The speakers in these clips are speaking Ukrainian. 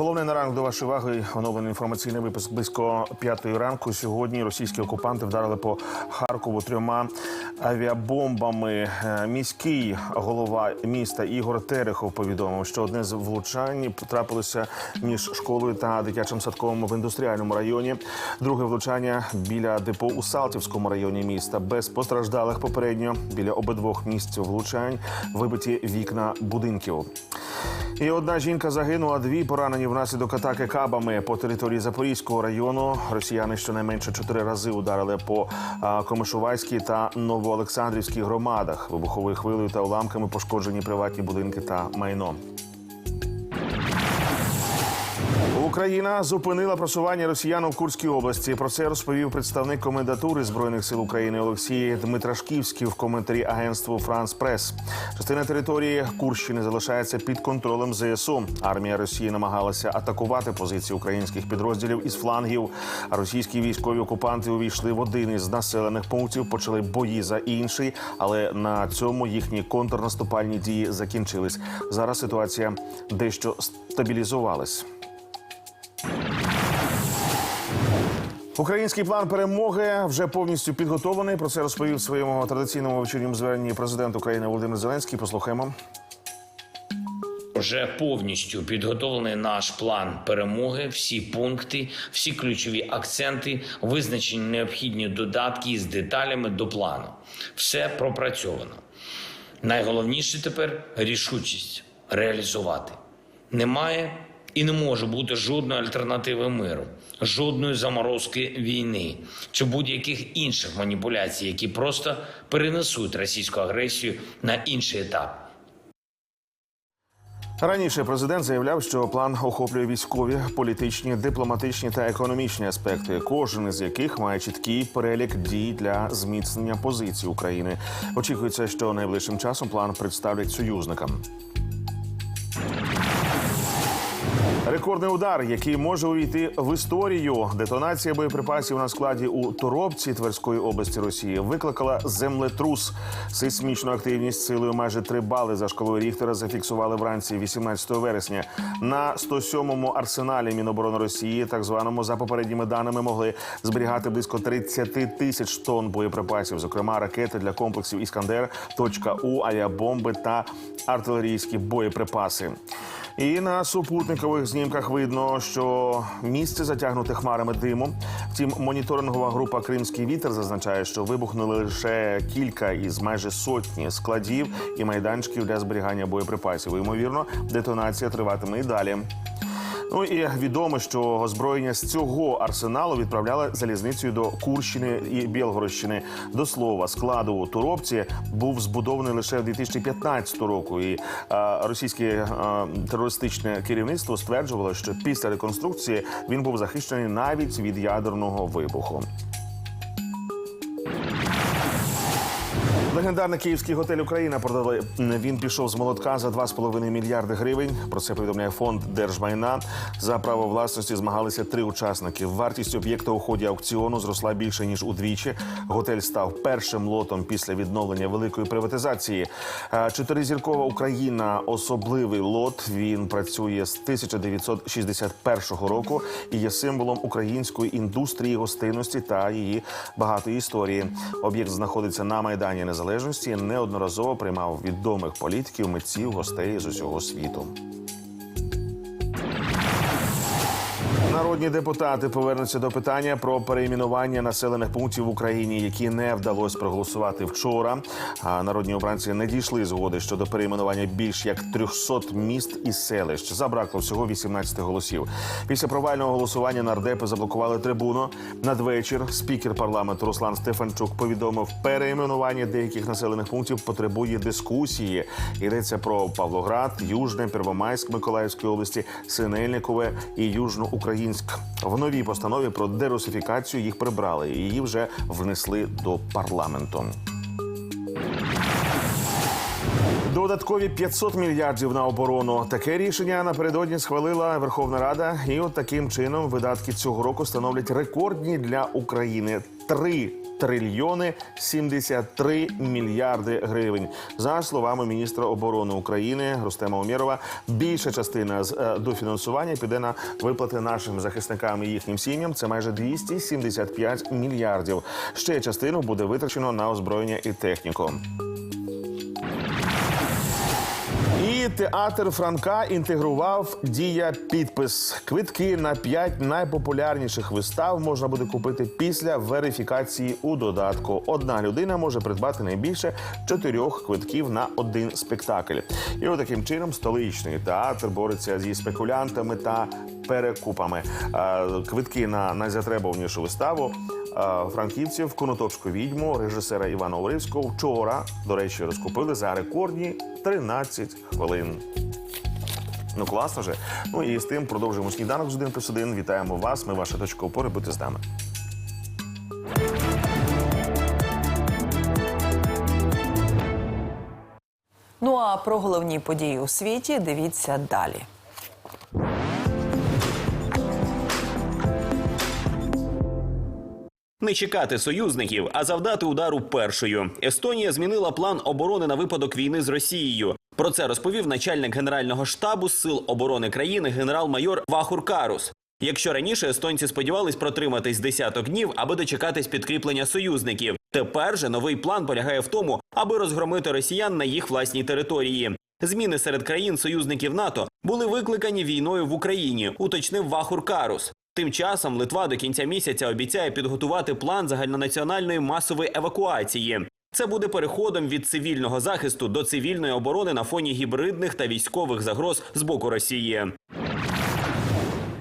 Головне на ранок до вашої уваги. Оновлений інформаційний випуск близько п'ятої ранку. Сьогодні російські окупанти вдарили по Харкову трьома авіабомбами. Е, Міський голова міста Ігор Терехов повідомив, що одне з влучань трапилося між школою та дитячим садком в індустріальному районі. Друге влучання біля депо у Салтівському районі міста. Без постраждалих попередньо біля обидвох місць влучань вибиті вікна будинків. І одна жінка загинула, дві поранені внаслідок атаки кабами по території Запорізького району. Росіяни щонайменше чотири рази ударили по Комишувайській та Новоолександрівській громадах. Вибуховою хвилею та уламками пошкоджені приватні будинки та майно. Україна зупинила просування росіян у Курській області. Про це розповів представник комендатури збройних сил України Олексій Дмитрашківський в коментарі агентству Франс Прес. Частина території Курщини залишається під контролем ЗСУ. Армія Росії намагалася атакувати позиції українських підрозділів із флангів. А російські військові окупанти увійшли в один із населених пунктів, почали бої за інший, але на цьому їхні контрнаступальні дії закінчились. Зараз ситуація дещо стабілізувалась. Український план перемоги вже повністю підготовлений. Про це розповів в своєму традиційному вечірньому зверненні президент України Володимир Зеленський. Послухаємо. Вже повністю підготовлений наш план перемоги. Всі пункти, всі ключові акценти, визначені необхідні додатки з деталями до плану. Все пропрацьовано. Найголовніше тепер рішучість реалізувати. Немає і не може бути жодної альтернативи миру, жодної заморозки війни чи будь-яких інших маніпуляцій, які просто перенесуть російську агресію на інший етап. Раніше президент заявляв, що план охоплює військові, політичні, дипломатичні та економічні аспекти, кожен із яких має чіткий перелік дій для зміцнення позицій України. Очікується, що найближчим часом план представлять союзникам. Рекордний удар, який може увійти в історію. Детонація боєприпасів на складі у Торопці Тверської області Росії викликала землетрус. Сейсмічну активність силою майже 3 бали за шкалою Ріхтера зафіксували вранці 18 вересня. На 107-му арсеналі Міноборони Росії, так званому за попередніми даними, могли зберігати близько 30 тисяч тонн боєприпасів, зокрема ракети для комплексів Іскандер, точка У, авіабомби та артилерійські боєприпаси. І на супутникових знімках видно, що місце затягнуте хмарами диму. Втім, моніторингова група Кримський вітер зазначає, що вибухнули лише кілька із майже сотні складів і майданчиків для зберігання боєприпасів. Ймовірно, детонація триватиме і далі. Ну і відомо, що озброєння з цього арсеналу відправляли залізницею до Курщини і Білгородщини. До слова, складу у Туропці був збудований лише в 2015 року. І а, російське а, терористичне керівництво стверджувало, що після реконструкції він був захищений навіть від ядерного вибуху. Легендарний київський готель Україна продали. Він пішов з молотка за 2,5 мільярди гривень. Про це повідомляє фонд держмайна. За право власності змагалися три учасники. Вартість об'єкта у ході аукціону зросла більше ніж удвічі. Готель став першим лотом після відновлення великої приватизації. Чотиризіркова Україна особливий лот. Він працює з 1961 року і є символом української індустрії гостинності та її багатої історії. Об'єкт знаходиться на майдані Незалежності. Неодноразово приймав відомих політиків, митців, гостей з усього світу. Народні депутати повернуться до питання про перейменування населених пунктів в Україні, які не вдалося проголосувати вчора. А народні обранці не дійшли згоди щодо перейменування більш як 300 міст і селищ. Забракло всього 18 голосів. Після провального голосування нардепи заблокували трибуну. Надвечір спікер парламенту Руслан Стефанчук повідомив, перейменування деяких населених пунктів потребує дискусії. Йдеться про Павлоград, Южне, Первомайськ Миколаївської області, Синельникове і Южноукраїнськ. В новій постанові про дерусифікацію їх прибрали. і Її вже внесли до парламенту. Додаткові 500 мільярдів на оборону. Таке рішення напередодні схвалила Верховна Рада, і от таким чином видатки цього року становлять рекордні для України 3 трильйони 73 мільярди гривень. За словами міністра оборони України Рустема Умєрова, більша частина з е, дофінансування піде на виплати нашим захисникам і їхнім сім'ям. Це майже 275 мільярдів. Ще частину буде витрачено на озброєння і техніку. Театр Франка інтегрував дія підпис. Квитки на п'ять найпопулярніших вистав можна буде купити після верифікації у додатку. Одна людина може придбати найбільше чотирьох квитків на один спектакль. І от таким чином столичний театр бореться зі спекулянтами та перекупами. Квитки на найзатребуванішу виставу франківців Конотопську відьму режисера Івана Уривського вчора, до речі, розкупили за рекордні 13 хвилин. Ну класно же. Ну і з тим продовжуємо сніданок з 1 плюс 1. Вітаємо вас. Ми ваша точка опори. Будьте з нами. Ну а про головні події у світі дивіться далі. Не чекати союзників, а завдати удару першою. Естонія змінила план оборони на випадок війни з Росією. Про це розповів начальник генерального штабу сил оборони країни генерал-майор Вахур Карус. Якщо раніше естонці сподівались протриматись десяток днів, аби дочекатись підкріплення союзників, тепер же новий план полягає в тому, аби розгромити росіян на їх власній території. Зміни серед країн союзників НАТО були викликані війною в Україні, уточнив Вахур Карус. Тим часом Литва до кінця місяця обіцяє підготувати план загальнонаціональної масової евакуації. Це буде переходом від цивільного захисту до цивільної оборони на фоні гібридних та військових загроз з боку Росії.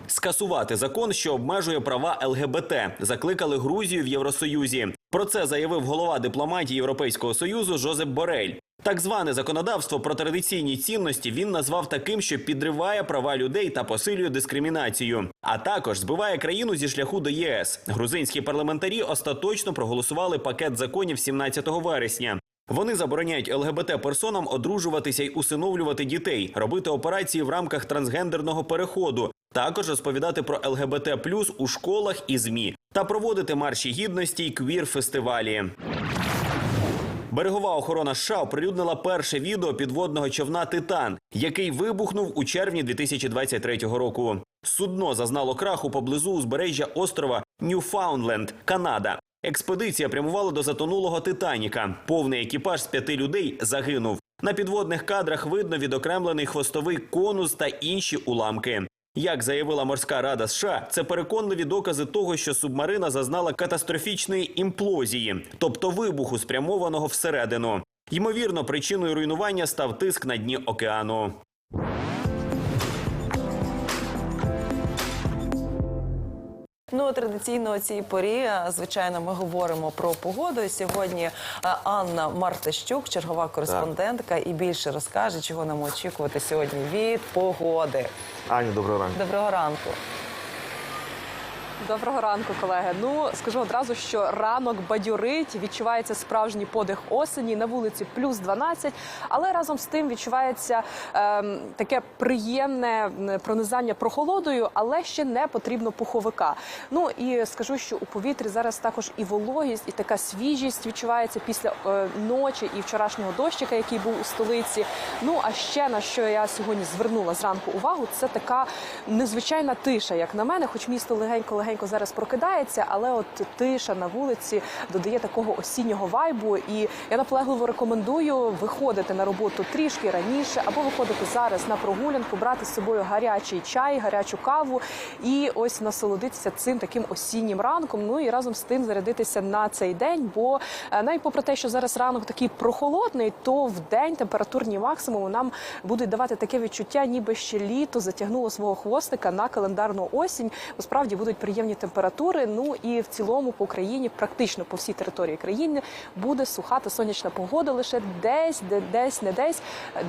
Скасувати закон, що обмежує права ЛГБТ, закликали Грузію в Євросоюзі. Про це заявив голова дипломатії Європейського союзу Жозеп Борель. Так зване законодавство про традиційні цінності він назвав таким, що підриває права людей та посилює дискримінацію, а також збиває країну зі шляху до ЄС. Грузинські парламентарі остаточно проголосували пакет законів 17 вересня. Вони забороняють ЛГБТ персонам одружуватися й усиновлювати дітей, робити операції в рамках трансгендерного переходу, також розповідати про ЛГБТ плюс у школах і змі та проводити марші гідності й квір-фестивалі. Берегова охорона США оприлюднила перше відео підводного човна Титан, який вибухнув у червні 2023 року. Судно зазнало краху поблизу узбережжя острова Ньюфаундленд, Канада. Експедиція прямувала до затонулого Титаніка. Повний екіпаж з п'яти людей загинув. На підводних кадрах видно відокремлений хвостовий конус та інші уламки. Як заявила морська рада США, це переконливі докази того, що субмарина зазнала катастрофічної імплозії, тобто вибуху, спрямованого всередину. Ймовірно, причиною руйнування став тиск на дні океану. Ну традиційно у цій порі, е, звичайно, ми говоримо про погоду. І Сьогодні е, Анна Мартищук, чергова кореспондентка, і більше розкаже, чого нам очікувати сьогодні від погоди. Ані, доброго ранку. Доброго ранку. Доброго ранку, колеги. Ну скажу одразу, що ранок бадьорить, відчувається справжній подих осені. На вулиці плюс 12, але разом з тим відчувається ем, таке приємне пронизання прохолодою, але ще не потрібно пуховика. Ну і скажу, що у повітрі зараз також і вологість, і така свіжість відчувається після е, ночі і вчорашнього дощика, який був у столиці. Ну а ще на що я сьогодні звернула зранку увагу, це така незвичайна тиша, як на мене, хоч місто легенько легенько зараз прокидається, але от тиша на вулиці додає такого осіннього вайбу. І я наполегливо рекомендую виходити на роботу трішки раніше, або виходити зараз на прогулянку, брати з собою гарячий чай, гарячу каву і ось насолодитися цим таким осіннім ранком. Ну і разом з тим зарядитися на цей день. Бо е, навіть попри те, що зараз ранок такий прохолодний, то в день температурні максимуми нам будуть давати таке відчуття, ніби ще літо затягнуло свого хвостика на календарну осінь. Бо справді будуть приємні приємні температури. Ну і в цілому по Україні, практично по всій території країни, буде суха та сонячна погода. Лише десь, де десь, не десь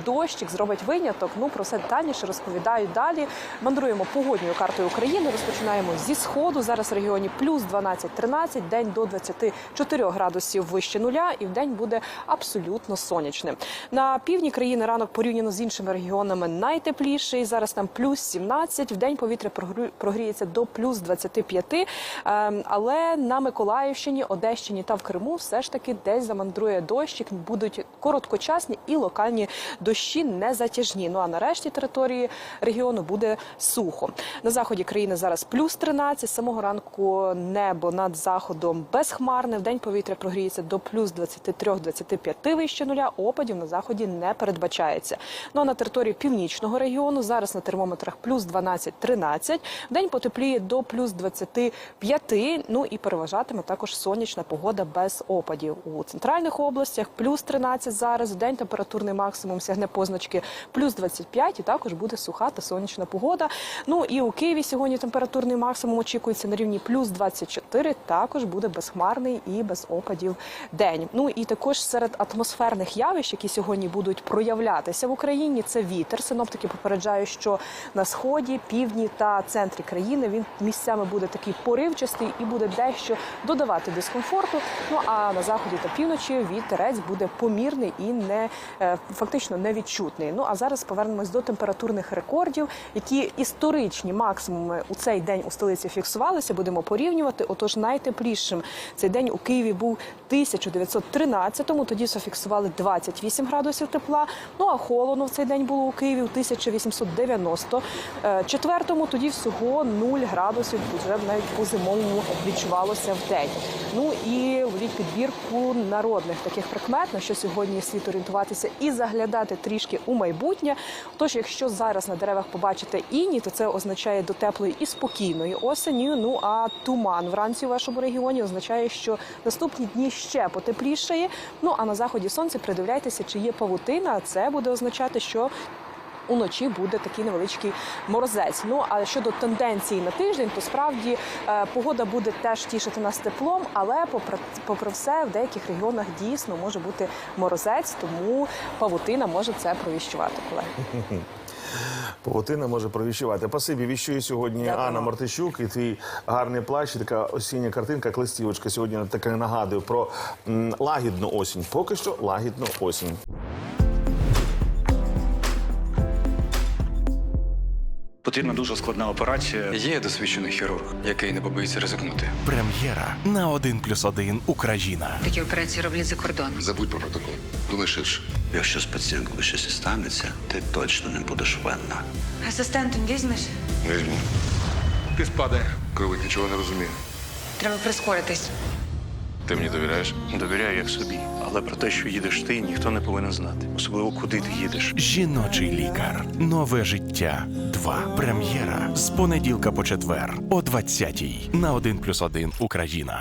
дощик зробить виняток. Ну про все детальніше розповідаю далі. Мандруємо погодньою картою України. Розпочинаємо зі сходу. Зараз в регіоні плюс 12-13, день до 24 градусів вище нуля, і в день буде абсолютно сонячним. На півдні країни ранок порівняно з іншими регіонами найтепліший. Зараз там плюс 17, в день повітря прогріється до плюс 25. Ем, Але на Миколаївщині, Одещині та в Криму все ж таки десь замандрує дощик. Будуть короткочасні і локальні дощі незатяжні. Ну а на решті території регіону буде сухо. На заході країни зараз плюс 13. З самого ранку небо над заходом безхмарне. В день повітря прогріється до плюс 23-25 вище нуля. Опадів на заході не передбачається. Ну а на території північного регіону зараз на термометрах плюс 12-13. В день потепліє до плюс 25. Ну і переважатиме також сонячна погода без опадів. У центральних областях плюс 13 зараз. День температурний максимум сягне позначки плюс 25 і також буде суха та сонячна погода. Ну і у Києві сьогодні температурний максимум очікується на рівні плюс 24. Також буде безхмарний і без опадів день. Ну і також серед атмосферних явищ, які сьогодні будуть проявлятися в Україні, це вітер. Синоптики попереджають, що на сході, півдні та центрі країни він місцями буде такий поривчастий і буде дещо додавати дискомфорту. Ну а на заході та півночі вітерець буде помірний і не е, фактично невідчутний. Ну а зараз повернемось до температурних рекордів, які історичні максимуми у цей день у столиці фіксувалися. Будемо порівнювати. Отож, найтеплішим цей день у Києві був 1913-му. Тоді зафіксували 28 градусів тепла. Ну а холодно в цей день було у Києві у 1894-му. Тоді всього 0 градусів вже навіть по зимовому відчувалося в день. Ну і ловіть підбірку народних таких прикмет, на що сьогодні слід орієнтуватися і заглядати трішки у майбутнє. Тож, якщо зараз на деревах побачите іні, то це означає до теплої і спокійної осені. Ну а туман вранці у вашому регіоні означає, що наступні дні ще потеплішає. Ну а на заході сонця придивляйтеся, чи є павутина. Це буде означати, що Уночі буде такий невеличкий морозець. Ну а щодо тенденції на тиждень, то справді е, погода буде теж тішити нас теплом, але попри, попри все, в деяких регіонах дійсно може бути морозець, тому павутина може це провіщувати. Колеги. Павутина може провіщувати. Пасибі віщує сьогодні Дякую. Анна Мартищук і твій гарний плащ, і така осіння картинка, клестівочка сьогодні таке нагадує про лагідну осінь. Поки що лагідну осінь. Потрібна дуже складна операція. Є досвідчений хірург, який не побоїться ризикнути. Прем'єра на 1 плюс 1 Україна. Такі операції роблять за кордоном. Забудь про протокол. Думай ширше. Якщо з пацієнткою щось і станеться, ти точно не будеш винна. Асистентом візьмеш? Візьму. Ти спадай. Кровик нічого не розуміє. Треба прискоритись. Ти мені довіряєш? Довіряю як собі. Але про те, що їдеш ти, ніхто не повинен знати. Особливо куди ти їдеш. Жіночий лікар. Нове життя. 2. Прем'єра з понеділка по четвер о 20-й на один плюс один Україна.